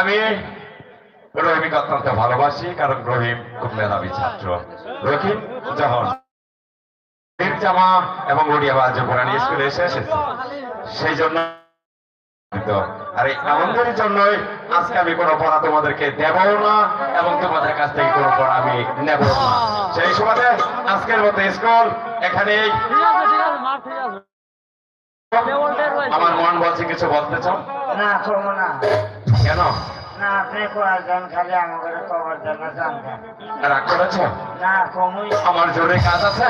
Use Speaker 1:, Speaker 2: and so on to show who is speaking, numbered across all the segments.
Speaker 1: আমি রহিমকে অত্যন্ত ভালোবাসি, কারণ রহিম খুব মেধাবী ছাত্র। রহিম যখন জামা এবং কোরআন স্কুলে এসে এসেছে, সেই জন্য আর জন্যই আজকে আমি কোনো পড়া তোমাদেরকে দেব না এবং তোমাদের কাছ থেকে কোনো পড়া আমি নেব না। সেই সুবাদে আজকের মতো স্কুল এখানেই। আমার মন বলছে কিছু বলতে চাও?
Speaker 2: না করব না।
Speaker 1: কেন?
Speaker 2: না আপনি করার যান খালি আমাকে কবার জন্য যান
Speaker 1: রাগ করেছ?
Speaker 2: না কমই।
Speaker 1: আমার জোরে কাজ আছে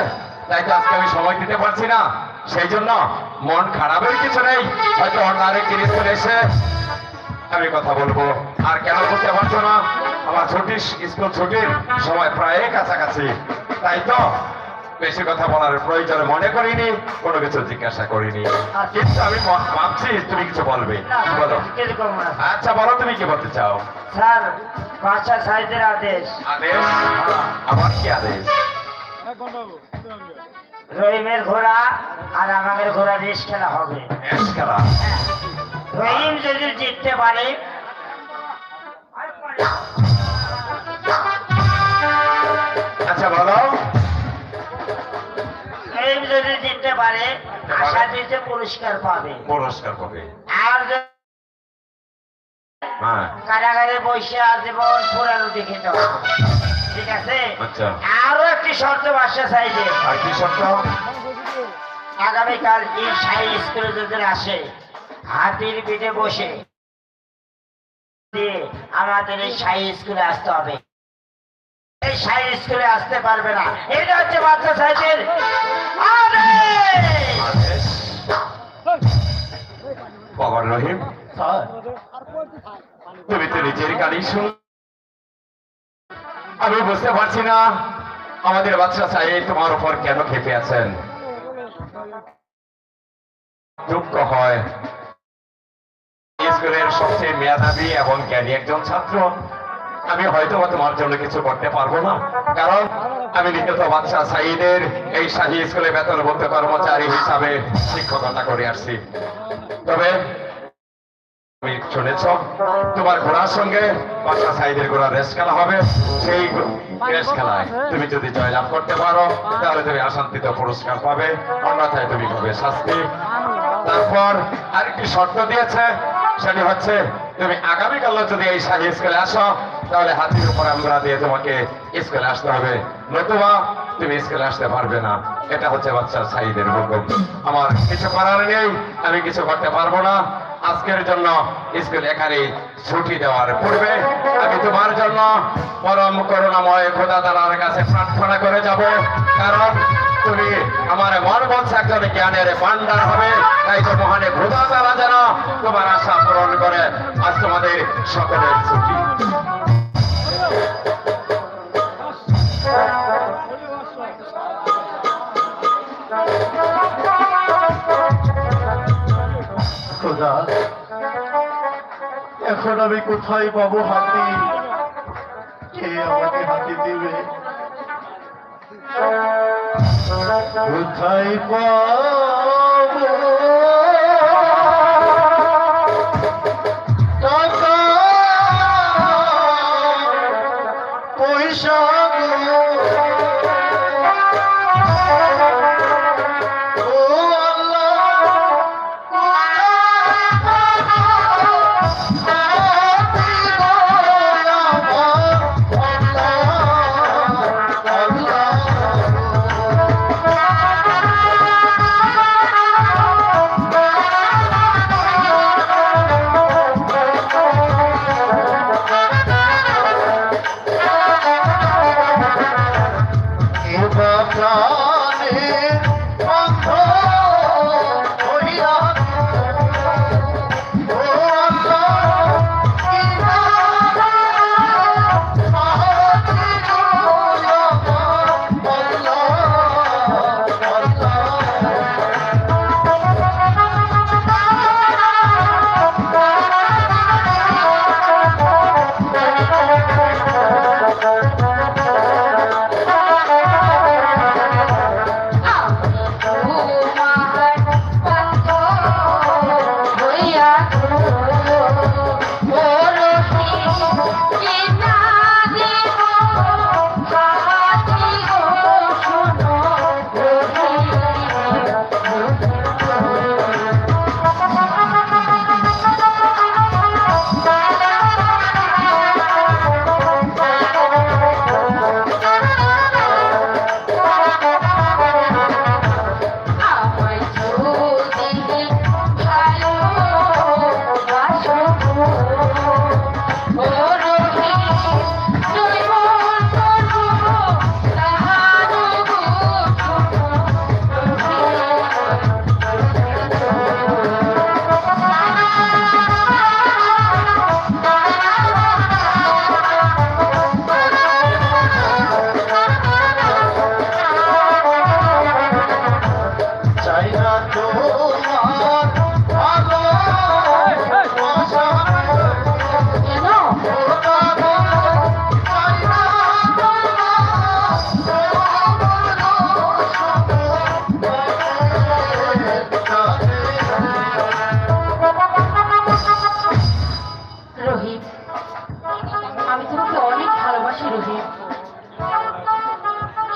Speaker 1: তাই তো আজকে আমি সময় দিতে পারছি না। সেই জন্য মন খারাপের কিছু নেই। হয়তো অন্য আরেক জিনিস চলে এসে আমি কথা বলব। আর কেন বুঝতে পারছ না? আমার ছুটি স্কুল ছুটির সময় প্রায় কাছাকাছি। তাই তো? বেশি কথা বলার প্রয়োজন মনে করিনি কোনো কিছু জিজ্ঞাসা করিনি। কিন্তু আমি ভাবছি তুমি কিছু বলবে। বলো। আচ্ছা বলো তুমি কি বলতে চাও?
Speaker 2: স্যার বাচ্চা সাইজের আদেশ।
Speaker 1: আদেশ? আমার কি আদেশ?
Speaker 2: রহিমের ঘোড়া আর আমাদের ঘোড়া রেস খেলা হবে।
Speaker 1: খেলা।
Speaker 2: হ্যাঁ। রহিম যদি জিততে পারে
Speaker 1: আচ্ছা বলো।
Speaker 2: জিততে পারে আশা দিতে পুরস্কার পাবে।
Speaker 1: পুরস্কার পাবে।
Speaker 2: আর
Speaker 1: হ্যাঁ।
Speaker 2: কারাগারে বসে আজীবন পুরানো দেখে যাওয়া ঠিক আছে?
Speaker 1: আচ্ছা।
Speaker 2: আরও একটি শর্ত বাসা সাইজে
Speaker 1: আর কি শর্ত?
Speaker 2: আগামীকাল এই সাই স্কুলে যদি আসে হাতির পিঠে বসে আমাদের এই সাই স্কুলে আসতে হবে। এই সাই স্কুলে আসতে পারবে না। এটা হচ্ছে বাচ্চা সাইজের আদেশ!
Speaker 1: আদেশ বাবার রহিম। তুমি তো নিজের গাড়ি শুন। আমি বুঝতে পারছি না আমাদের বাচ্চা চাই তোমার উপর কেন খেপে আছেন? দুঃখ হয়। স্কুলের সবচেয়ে মেধাবী এবং জ্ঞানী একজন ছাত্র। আমি হয়তো বা তোমার জন্য কিছু করতে পারব না। কারণ আমি নিহত বাচ্চা সাইদের এই শাহী স্কুলে বেতনভুক্ত কর্মচারী হিসাবে শিক্ষকতা করে আসছি। তবে শুনেছ, তোমার ঘোড়ার সঙ্গে বাচ্চা সাইদের ঘোড়া রেস খেলা হবে। সেই রেস খেলায় তুমি যদি জয়লাভ করতে পারো, তাহলে তুমি আশান্তিত পুরস্কার পাবে। অন্যথায় তুমি পাবে শাস্তি। তারপর আরেকটি শর্ত দিয়েছে, সেটি হচ্ছে, তুমি আগামীকাল যদি এই শাহী স্কুলে আসো তাহলে হাতির উপর আমরা দিয়ে তোমাকে স্কুলে আসতে হবে। নতুবা তুমি স্কুলে আসতে পারবে না। এটা হচ্ছে বাচ্চার সাইদের হুকুম আমার কিছু করার নেই, আমি কিছু করতে পারব না। আজকের জন্য স্কুল এখানে ছুটি দেওয়ার পূর্বে আমি তোমার জন্য পরম করুণাময় খোদা তালার কাছে প্রার্থনা করে যাব। কারণ তুমি আমার মন বলছে একজন জ্ঞানের ভান্ডার হবে। তাই তো মহানে খোদা তালা যেন তোমার আশা পূরণ করে। আজ তোমাদের সকলের ছুটি।
Speaker 3: খোদা এখন আমি কোথায় পাবো হাতি? কে আমাকে হাতি দিবে? কোথায় পাবো?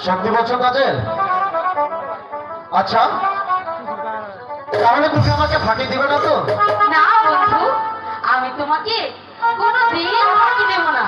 Speaker 3: সত্যি বছর কাজের আচ্ছা। তাহলে তুমি আমাকে ফাঁকি দিবে না তো?
Speaker 4: না বন্ধু, আমি তোমাকে কোনোদিন ফাঁকি দেব না।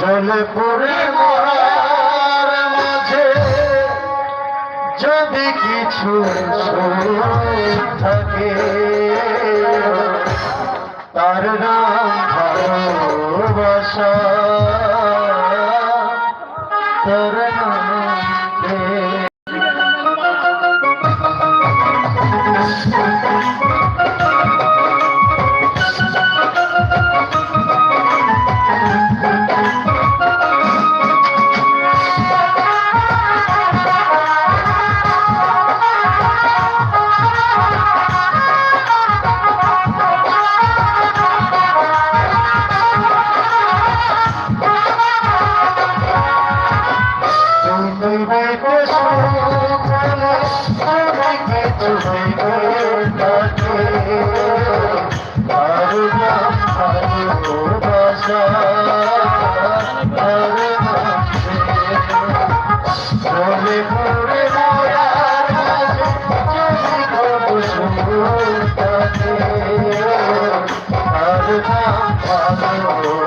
Speaker 3: জলে পড়ে মরার মাঝে যদি কিছু থাকে তার নাম ভালোবাসা। Oh,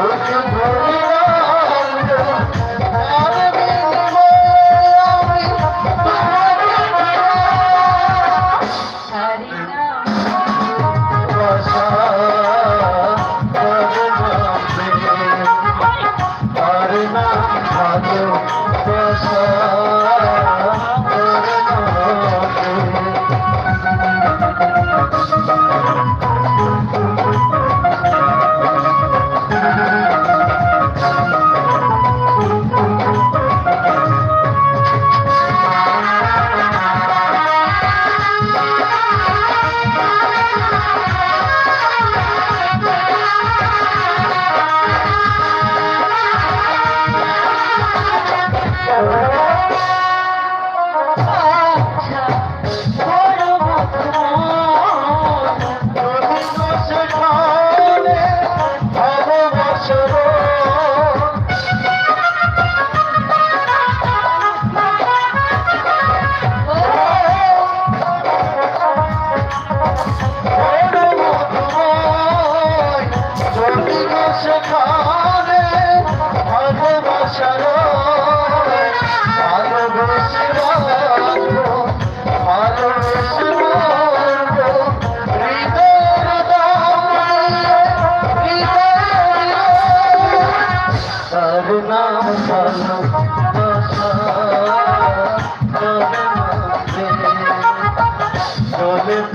Speaker 3: Caraca,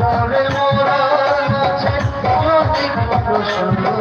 Speaker 3: করে মোরা আছে। কোনো দিন প্রশ্ন